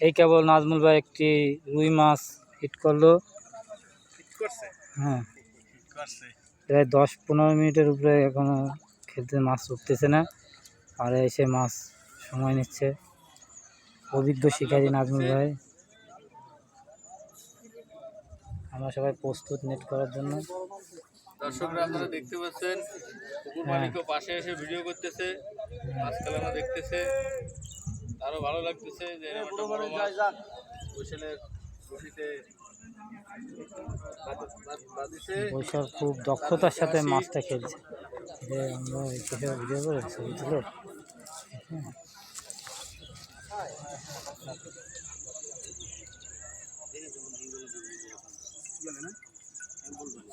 এই কেবল নাজমুল ভাই একটি রুই মাছ হিট করল। হ্যাঁ। প্রায় দশ পনেরো মিনিটের উপরে এখনও খেলতে মাছ উঠতেছে না। আর এসে মাছ সময় নিচ্ছে। অভিজ্ঞ শিকারী নাজমুল ভাই। আমরা সবাই প্রস্তুত নেট করার জন্য। দর্শকরা আপনারা দেখতে পাচ্ছেন পুকুর মালিকও পাশে এসে ভিডিও করতেছে মাছ খেলানো দেখতেছে তারও ভালো লাগতেছে যে এরকম একটা বড় মাছ বৈশালের বসিতে বাদ- বাদ- বৈশাখ খুব দক্ষতার সাথে মাছটা খেলছে। যে আমরা কিছু ভিডিও করে ছবি তুলে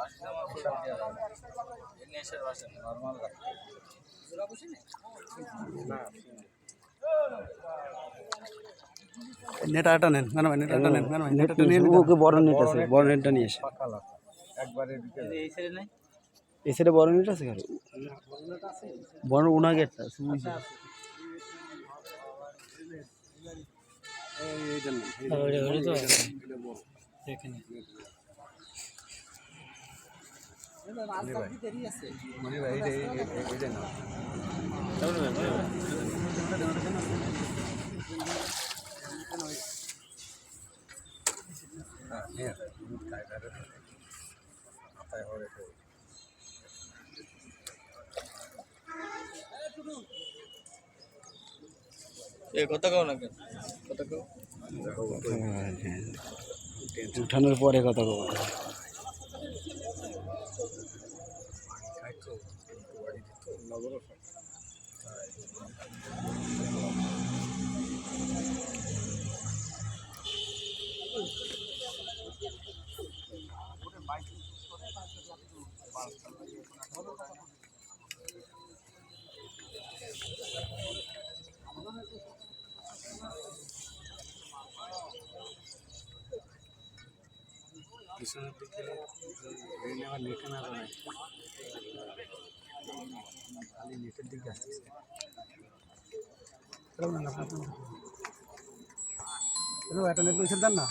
ভাই, নেট আটা নেন না না ভাই, নেট আটা নিয়ে নিন। ওকে বড় নেট আছে বড় নেটটা নিয়ে এসে এই সাইডে নাই এই সাইডে বড় নেট আছে কারও বড় উনা গেটটা আছে বুঝছি ওরে ওরে তো। এখানে মাছ ধরতে দেরি আছে এ কত কাও। না কেন কত কাও উঠানোর পরে কথা বলব একটা নেট পয়সা দেন না।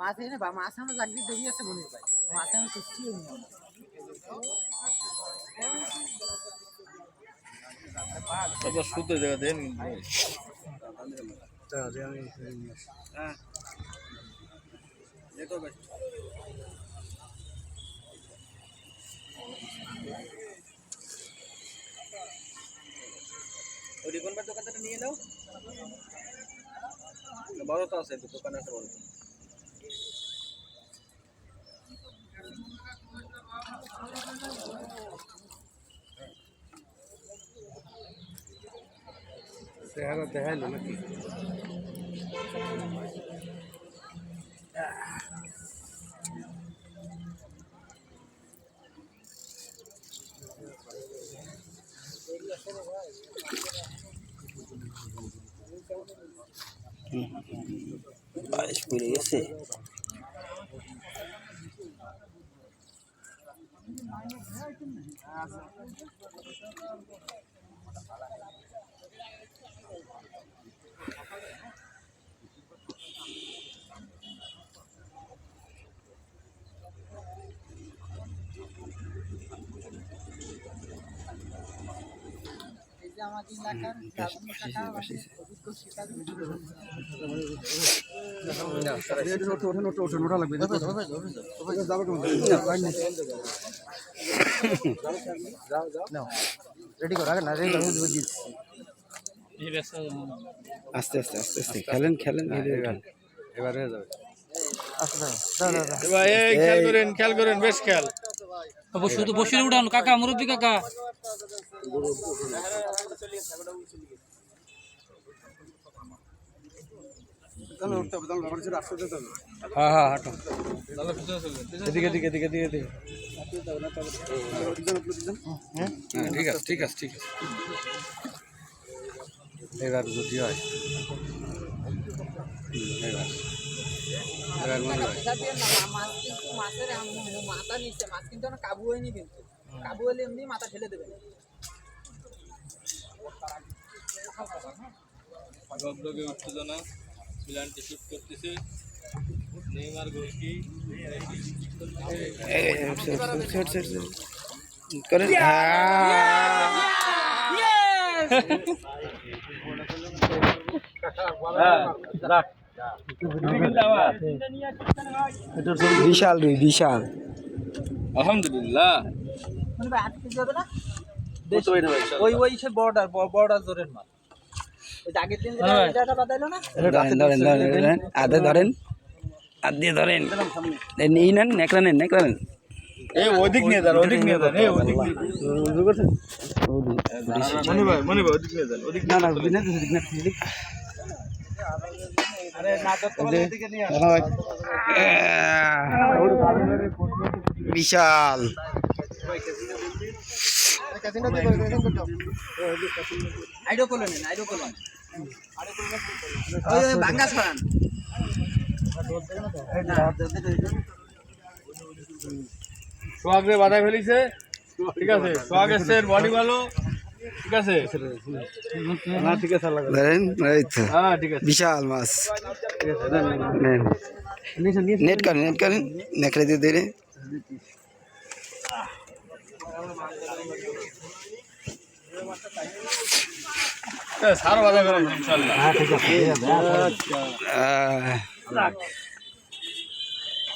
মাছ এনে বা মাছ আমার চাকরি দেরি আছে মনে ভাই মাছ আমি হইনি তারপর শুতে জায়গা দেন। আমি হ্যাঁ। দেখো ভাই ওই রিবনবার দোকানটা নিয়ে নাও বড় তো আছে তো দোকান আছে বড় চেহারা দেখাইলো নাকি A experiência. Thank আমাদের এলাকার রাজন্য কাকা আমাদের অভিজ্ঞ শিকারী রেডি কর আগে না রেডি কর বুঝিস এই ব্যবসা আস্তে আস্তে আস্তে আস্তে খেলেন খেলেন এবারে যাবে। এই খেয়াল করেন খেয়াল করেন বেশ খেয়াল শুধু বসে উঠান, কাকা, মুরব্বী কাকা। হ্যাঁ হ্যাঁ হাঁটো। এদিকে এদিকে এদিকে এদিকে এদিকে। হ্যাঁ ঠিক আছে ঠিক আছে ঠিক আছে। এবার যদি এবার এবার মনে হয় পয়সা দিয়ে না মাছ কিন্তু মাছের মাথা নিচ্ছে মাছ কিন্তু কাবু হয়নি কিন্তু। কাবু হলে এমনি মাথা ঠেলে দেবে। গবডগে উত্তেজনা মিলানটি শুট করতেছে। নেইমার গোল কি? করেন বিশাল রুই বিশাল। আলহামদুলিল্লাহ। মানে ওই ওই সে বর্ডার বর্ডার জোরের মাছ ওই যে আগের দিন যেটা যেটা বাদাইলো না? ধরেন আর দিয়ে ধরেন। এই নেন নেকড়া নেন নেকড়া নেন। এই ওদিক নিয়ে যান ওদিক নিয়ে যান এই ওদিক নিয়ে ভাই ভাই ওদিক নিয়ে যান ওদিক না বিশাল। আইডো করলেন আইডো করলেন ওই ওই ভাঙ্গা ছড়ান সোহাগ বাধা ফেলিছে। ঠিক আছে সোহাগ এসছে বডি ভালো। ঠিক আছে? না ঠিক আছে ধরেন এই তো। হ্যাঁ ঠিক আছে। বিশাল মাছ। নেন। নেট করেন নেট করেন নেকড়ে দিয়ে দিলে সার বাধা করে ইনশাল্লাহ। আহ,